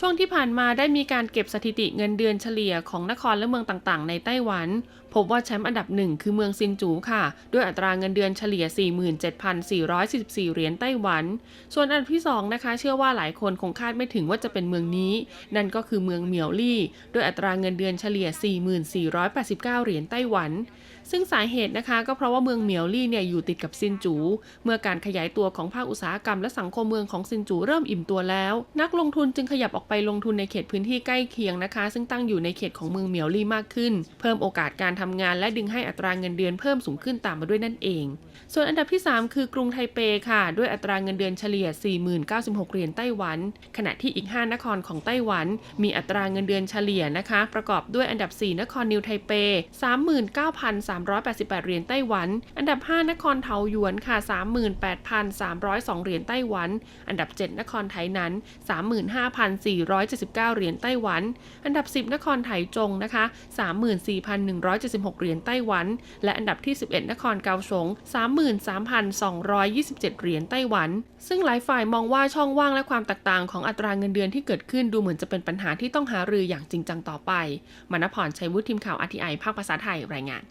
ช่วงที่ผ่านมาได้มีการเก็บสถิติเงินเดือนเฉลี่ยของนครและเมืองต่างๆ ในไต้หวัน พบว่าแชมป์อันดับหนึ่งคือเมืองซินจูค่ะ ด้วยอัตราเงินเดือนเฉลี่ย 47,444 เหรียญไต้หวัน ส่วนอันดับที่สองนะคะ เชื่อว่าหลายคนคงคาดไม่ถึงว่าจะเป็นเมืองนี้ นั่นก็คือเมืองเหมียวลี่ ด้วยอัตราเงินเดือนเฉลี่ย4489 เหรียญไต้หวัน ซึ่งสาเหตุนะคะก็เพราะว่าเมืองเหมียวลี่เนี่ยอยู่ติดกับซินจู เมื่อการขยายตัวของภาคอุตสาหกรรมและสังคมเมืองของซินจูเริ่มอิ่มตัวแล้ว นักลงทุนจึงขยับออกไปลงทุนในเขตพื้นที่ใกล้เคียงนะคะ ซึ่งตั้งอยู่ในเขตของเมืองเหมียวลี่มากขึ้น เพิ่มโอกาสการทำงานและดึงให้อัตราเงินเดือนเพิ่มสูงขึ้นตามมาด้วยนั่นเอง ส่วนอันดับที่ 3 คือกรุงไทเปค่ะ ด้วยอัตราเงินเดือนเฉลี่ย 40,096 เหรียญไต้หวัน ขณะที่อีก 5 นครของไต้หวัน มีอัตราเงินเดือนเฉลี่ยนะคะ ประกอบด้วยอันดับ 4 นครนิวไทเป 39,388 เหรียญไต้หวัน อันดับ 5 นครเทาหยวนค่ะ 38,302 เหรียญไต้หวัน อันดับ 7 นครไทนั้น479 เหรียญไต้หวัน อันดับ 10 นครไถจงนะคะ 34,176 เหรียญไต้หวัน และอันดับที่ 11 นครเกาสง 33,227 เหรียญไต้หวัน ซึ่งหลายฝ่ายมองว่าช่องว่างและความแตกต่างของอัตราเงินเดือนที่เกิดขึ้นดูเหมือนจะเป็นปัญหาที่ต้องหารืออย่างจริงจังต่อไป มณพรชัยวุฒิทีมข่าวอาทีไอภาคภาษาไทยรายงาน